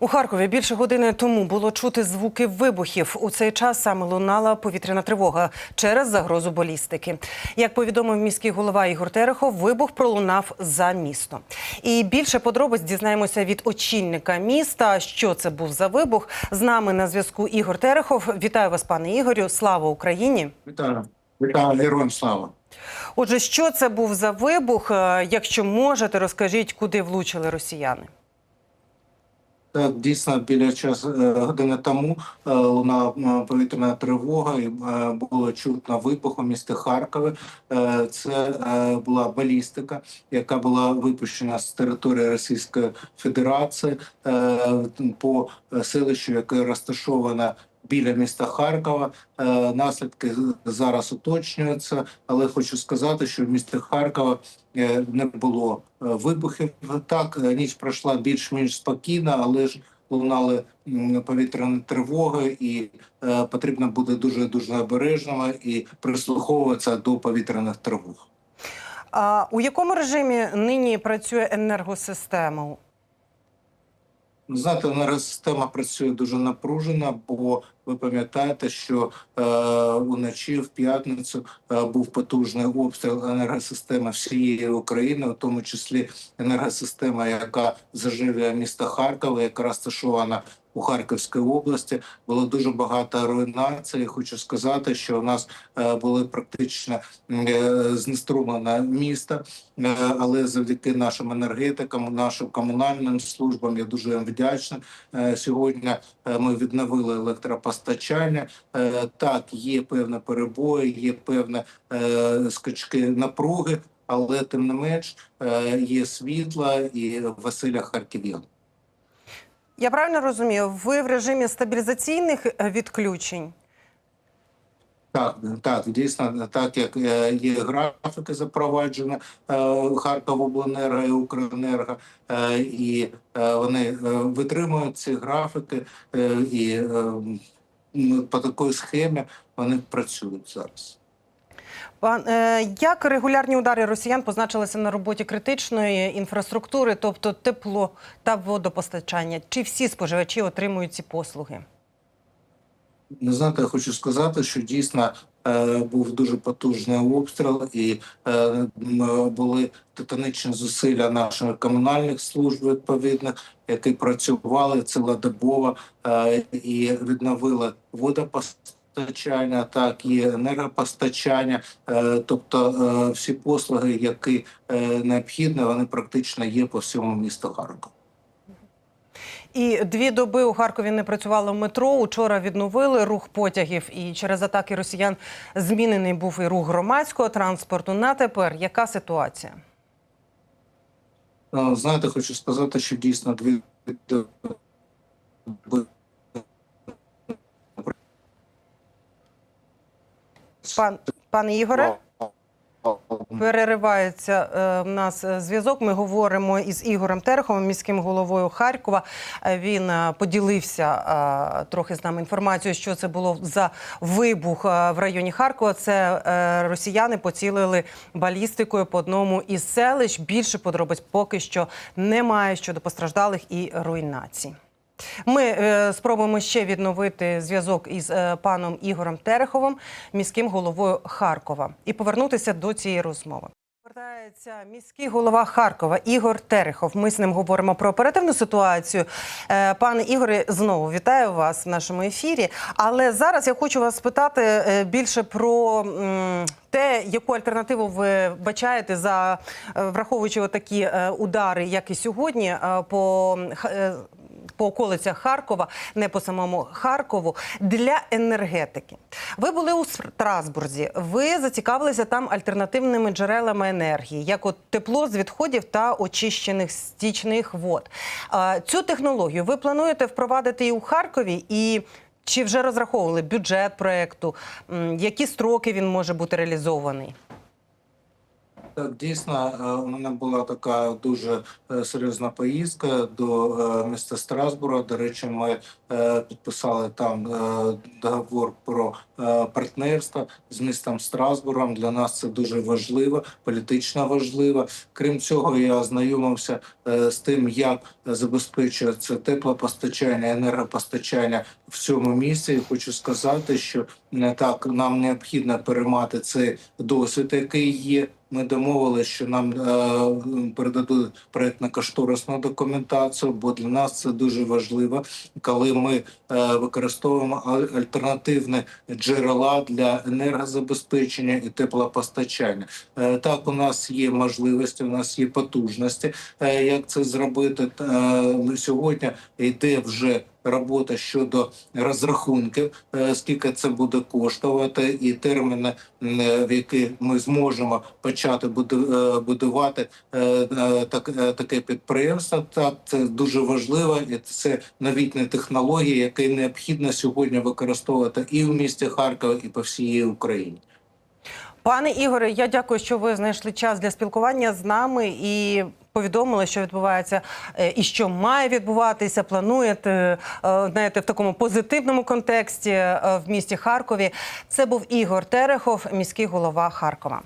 У Харкові більше години тому було чути звуки вибухів. У цей час саме лунала повітряна тривога через загрозу балістики. Як повідомив міський голова Ігор Терехов, вибух пролунав за місто. І більше подробиць дізнаємося від очільника міста. Що це був за вибух? З нами на зв'язку Ігор Терехов. Вітаю вас, пане Ігорю. Слава Україні! Вітаю. Вітаю, героям слава. Отже, що це був за вибух? Е, Якщо можете, розкажіть, куди влучили росіяни. Дійсно, біля час е, години тому луна е, повітряна тривога і е, було чутно вибух у місті Харкові. Е, Це е, була балістика, яка була випущена з території Російської Федерації е, по селищу, яке розташоване біля міста Харкова. Е, Наслідки зараз уточнюються, але хочу сказати, що в місті Харкова е, не було е, вибухів. Так, ніч пройшла більш-менш спокійно, але ж лунали повітряні тривоги, і потрібно бути дуже дуже обережними і прислуховуватися до повітряних тривог. А у якому режимі нині працює енергосистема? Ну, Знаєте, енергосистема працює дуже напружена, бо ви пам'ятаєте, що е, уночі в п'ятницю е, був потужний обстріл енергосистеми всієї України, у тому числі енергосистема, яка заживлює місто Харкова, яка розташована у Харківській області. Було дуже багато руйнацій. Хочу сказати, що у нас е, були практично е, знеструмлено місто, е, але завдяки нашим енергетикам, нашим комунальним службам я дуже їм вдячний. Сьогодні ми відновили електропостачання. Так, є певні перебої, є певні скачки напруги, але тим не менш є світло і Василя Харків'ян. Я правильно розумію, ви в режимі стабілізаційних е, відключень? Так, так, дійсно, так як е, є графіки запроваджені е, Харковобленерго і Укренерго, і вони витримують ці графіки, і по такій схемі вони працюють зараз. Пан е, як регулярні удари росіян позначилися на роботі критичної інфраструктури, тобто тепло та водопостачання? Чи всі споживачі отримують ці послуги? Не знаєте, я хочу сказати, що дійсно е, був дуже потужний обстріл, і е, були титанічні зусилля наших комунальних служб відповідних, які працювали цілодобово е, і відновили водопостачання, так і енергопостачання. Е, тобто е, всі послуги, які е, необхідні, вони практично є по всьому місту Харкова. І дві доби у Харкові не працювало метро. Учора відновили рух потягів, і через атаки росіян змінений був і рух громадського транспорту. На тепер яка ситуація? Знаєте, хочу сказати, що дійсно дві Пан пане Ігоре? Переривається е, в нас е, зв'язок. Ми говоримо із Ігорем Тереховим, міським головою Харкова. Е, Він е, поділився е, трохи з нами інформацією, що це було за вибух е, в районі Харкова. Це е, росіяни поцілили балістикою по одному із селищ. Більше подробиць поки що немає щодо постраждалих і руйнацій. Ми е, спробуємо ще відновити зв'язок із е, паном Ігорем Тереховим, міським головою Харкова, і повернутися до цієї розмови. Повертається міський голова Харкова Ігор Терехов. Ми з ним говоримо про оперативну ситуацію. Е, Пане Ігоре, знову вітаю вас в нашому ефірі. Але зараз я хочу вас спитати е, більше про м, те, яку альтернативу ви бачаєте за е, враховуючи такі удари, як і сьогодні, е, по е, по околицях Харкова, не по самому Харкову, для енергетики. Ви були у Страсбурзі. Ви зацікавилися там альтернативними джерелами енергії, як от тепло з відходів та очищених стічних вод. Цю технологію ви плануєте впровадити і у Харкові, і чи вже розраховували бюджет проекту? Які строки він може бути реалізований? Так, дійсно, е, у мене була така дуже е, серйозна поїздка до е, міста Страсбура. До речі, ми підписали там договор про партнерство з містом Страсбургом. Для нас це дуже важливо, політично важливо. Крім цього, я ознайомився з тим, як забезпечується теплопостачання, енергопостачання в цьому місці. І хочу сказати, що не так нам необхідно переймати цей досвід, який є. Ми домовилися, що нам е, передадуть проєктно-кошторисну документацію, бо для нас це дуже важливо, коли ми е, використовуємо аль- альтернативні джерела для енергозабезпечення і теплопостачання. Е, так, у нас є можливості, у нас є потужності, е, як це зробити. Е, сьогодні йде вже робота щодо розрахунків, е, скільки це буде коштувати, і терміни, е, в які ми зможемо почати е, будувати так, таке підприємство. Так, це дуже важливо, і це новітні технології, які необхідно сьогодні використовувати і в місті Харкова, і по всій Україні. Пане Ігоре, я дякую, що ви знайшли час для спілкування з нами і повідомили, що відбувається е, і що має відбуватися. Плануєте е, знаєте, в такому позитивному контексті е, в місті Харкові. Це був Ігор Терехов, міський голова Харкова.